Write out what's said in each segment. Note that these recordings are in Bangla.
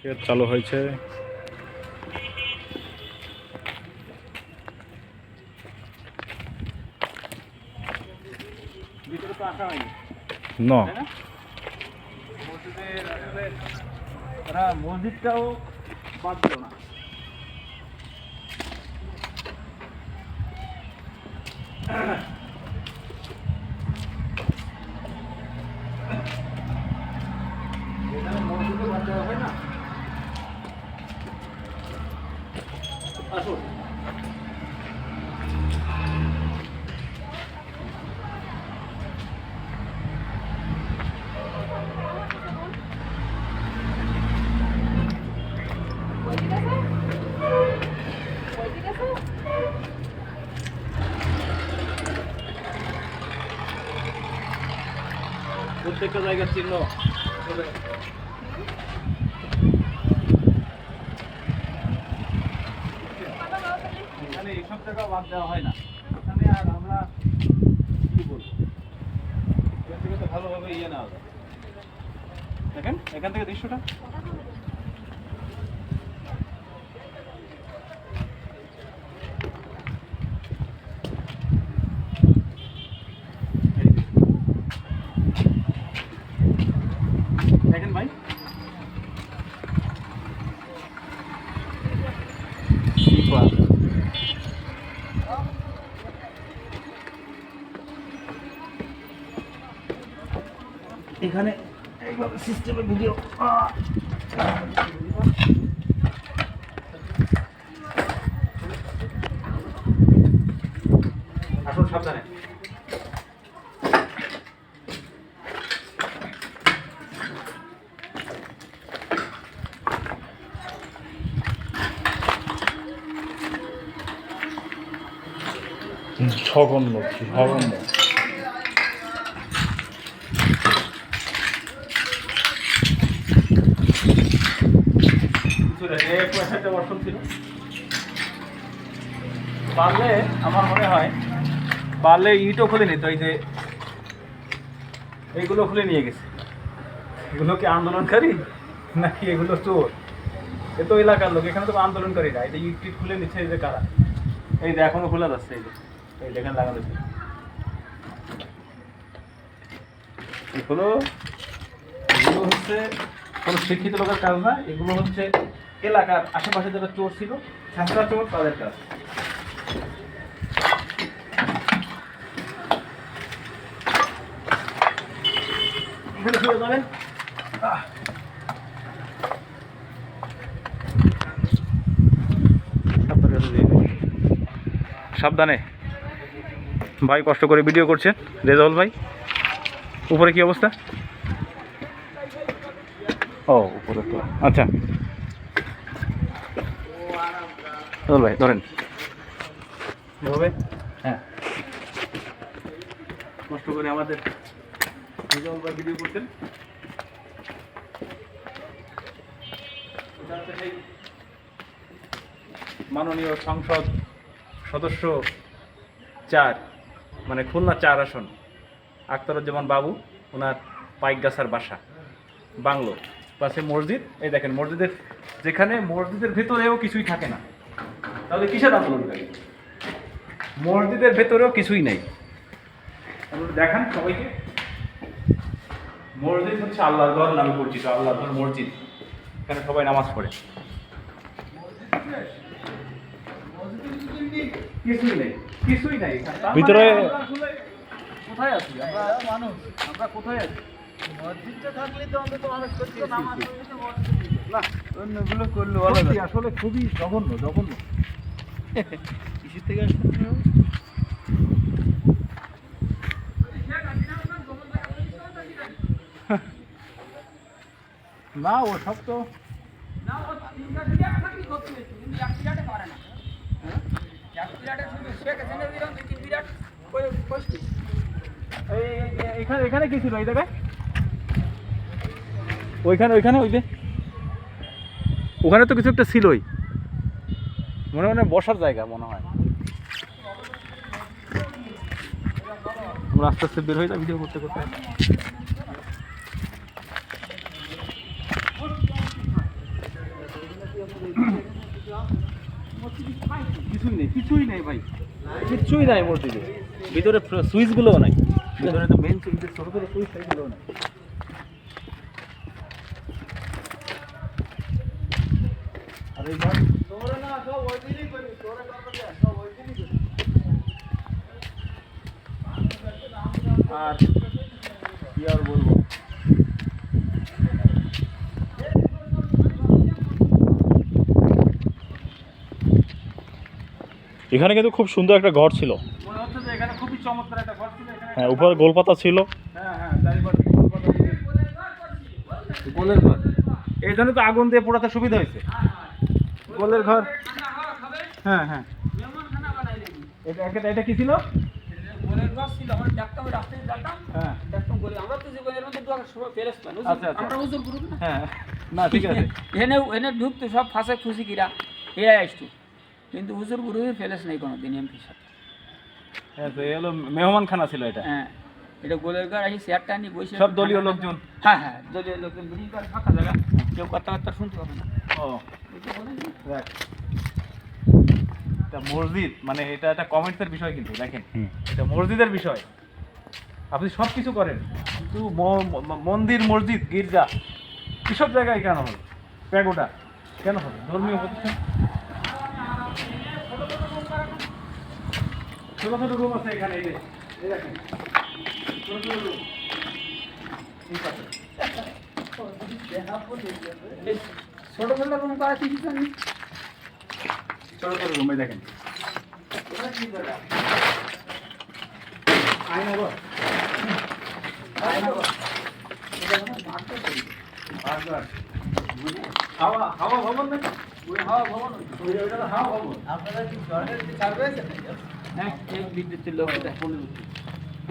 ক্ষেত চালু হয়েছে। ন। মসজিদটাও বাদ দিল না। এখানে মসজিদও বাদ দেওয়া হয় না আসুন। প্রত্যেকটা জায়গার চিহ্ন। জায়গা বাদ দেওয়া হয় না। এখানে আর আমরা কি বলব? এখান থেকে তো ভালোভাবে ইয়ে নেওয়া যায় দেখেন, এখান থেকে দৃশ্যটা এই যে। দেখেন ভাই এখানে এইভাবে সিস্টেমে ভিডিও আসুন সাবধানে। ছগন্য ছগন্য কিছু রেখে পয়সাটা বর্ষণ ছিল। পারলে আমার মনে হয় পারলে ইটও খুলে নিত, এই যে এইগুলো খুলে নিয়ে গেছে। এগুলো কি আন্দোলনকারী? নাকি এগুলো চোর? এ তো এলাকার লোক, এখানে তো আন্দোলনকারী না এই যে ইট খুলে নিচ্ছে, এই যে কারা? এই যে এখনও খোলা যাচ্ছে, এই যে, এই দেখেন লাগানো ছিল এগুলো এগুলো হচ্ছে কোনো শিক্ষিত লোকের কাজ না, এগুলো হচ্ছে এলাকার আশেপাশে যারা চোর ছিল ছাত্রা চোর তাদের কাজ। যাবেন। সাবধানে। ভাই কষ্ট করে ভিডিও করছেন রেজাউল ভাই। উপরে কি অবস্থা? ও উপরে তো। আচ্ছা রেজাউল ভাই, ধরেন। হ্যাঁ। আমাদের মাননীয় সংসদ সদস্য চার মানে খুলনা চার আসন, আখতারুজ্জামান বাবু, ওনার পাইকগাছার বাসা, বাংলো, পাশে মসজিদ। এই দেখেন, মসজিদের যেখানে মসজিদের ভেতরেও কিছুই থাকে না। তাহলে কিসের আন্দোলনকারী মসজিদের ভেতরেও কিছুই নেই। আপনারা দেখান সবাইকে। মসজিদ হচ্ছে আল্লাহর ঘর নামে পরিচিত আল্লাহর ঘর মসজিদ। এখানে সবাই নামাজ পড়ে। কিছুই নেই কিছুই নেই। তার ভিতরে- মানে কোথায় আছি? আমরা মানুষ আমরা কোথায় আছি? মসজিদটা থাকলে তো অন্তত মানুষ করছে নামাজ না অন্যগুলো করল সত্যি আসলে খুবই জঘন্য জঘন্য। কিসের থেকে আসছে না ও সব তো এই- এখানে এখানে কি ছিল এই জায়গায়? ওইখানে ওইখানে ওই যে ওখানে তো কিছু একটা ছিলই। মনে মনে বসার জায়গা মনে হয়। আমরা আস্তে আস্তে বের হয়ে যাই ভিডিও করতে করতে? কিছুই নেই কিছুই নেই ভাই। কিছুই নাই মসজিদে। ভিতরে সুইচগুলোও নাই। ভিতরে তো মেন সুইচ ছোট ছোট সুইচ সেইগুলোও নাই। আর কি আর বলব? এখানে কিন্তু খুব সুন্দর একটা ঘর ছিল। যে এখানে খুবই চমৎকার একটা ঘর ছিল এখানে হ্যাঁ উপরে গোলপাতা ছিল। হ্যাঁ হ্যাঁ গোলপাতা গোলের ঘর। এই জন্য তো আগুন দিয়ে পোড়াতে সুবিধা হয়েছে। গোলের ঘর? হ্যাঁ হ্যাঁ। এটা এটা এটা কি ছিল? হ্যাঁ। আচ্ছা, আচ্ছা। না হ্যাঁ। না ঠিক আছে। এনে এনে ঢুকতো সব ফাঁসে খুশি কিরা। এরাই আসতো কিন্তু হুজুর গ্রুপে ফেলেস নাই কোনো দিন এমপির সাথে। হ্যাঁ তো খানা ছিল এটা। হ্যাঁ। এটা গোলের ঘর আসি চেয়ারটা নিয়ে বসে সব দলীয় লোকজন? হ্যাঁ হ্যাঁ। দলীয় লোকজন। ফাঁকা জায়গা। কেউ কথাবার্তা শুনতে পাবে না। ও। রাখ। এটা মসজিদ মানে এটা একটা কমেন্টসের বিষয় কিন্তু দেখেন। হুম। এটা মসজিদের বিষয়। আপনি সব কিছু করেন। কিন্তু মন্দির মসজিদ গির্জা এসব জায়গায় কেন হলো প্যাগোটা কেন হবে? ধর্মীয় প্রতিষ্ঠান? ছোট ছোট রুম আছে এখানে এই দেখেন। ছোট ছোট রুম। ছোট ছোট রুম করা কিছু জানি ছোট ছোট রুম দেখেন। আয়না আয়না হাওয়া হাওয়া ভবন ওই হাওয়া ভবন ওই ওইটা হাওয়া ভবন। হ্যাঁ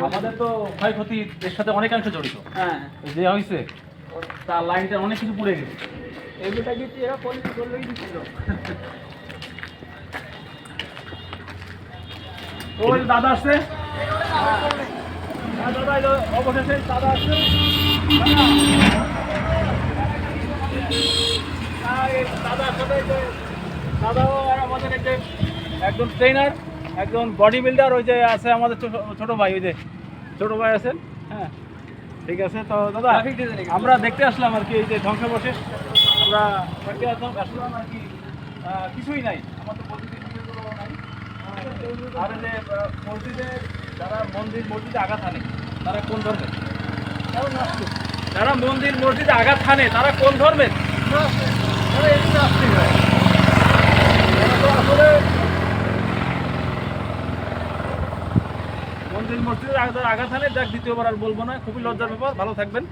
আমাদের তো ক্ষয়ক্ষতি এর সাথে অনেকাংশ জড়িত। হ্যাঁ। যে হয়েছে তার লাইনটা অনেক কিছু পুড়ে গেছে। এগুলোটা কিন্তু এরা পলিসি করলেই দিচ্ছিল। ওই দাদা আসছে। হ্যাঁ, দাদা এই অবশেষে দাদা আসছে। হ্যাঁ, দাদার সাথে দাদাও আমাদের যে একজন ট্রেনার একজন বডি বিল্ডার ওই যে আছে আমাদের ছোট ভাই ওই যে ছোট ভাই আছেন হ্যাঁ ঠিক আছে? তো দাদা আমরা দেখতে আসলাম আর কি এই যে ধ্বংসাবশেষ। আমরা দেখতে আসলাম আসলাম আর কি কিছুই নাই। আমার তো আর যে মসজিদে যারা মন্দির মসজিদে আঘাত হানে তারা কোন ধর্মের যারা মন্দির মসজিদে আঘাত হানে তারা কোন ধর্মের তারা হয়। আসলে মন্দির মসজিদে আঘাত আনে যাক দ্বিতীয়বার আর বলব না। খুবই লজ্জার ব্যাপার। ভালো থাকবেন।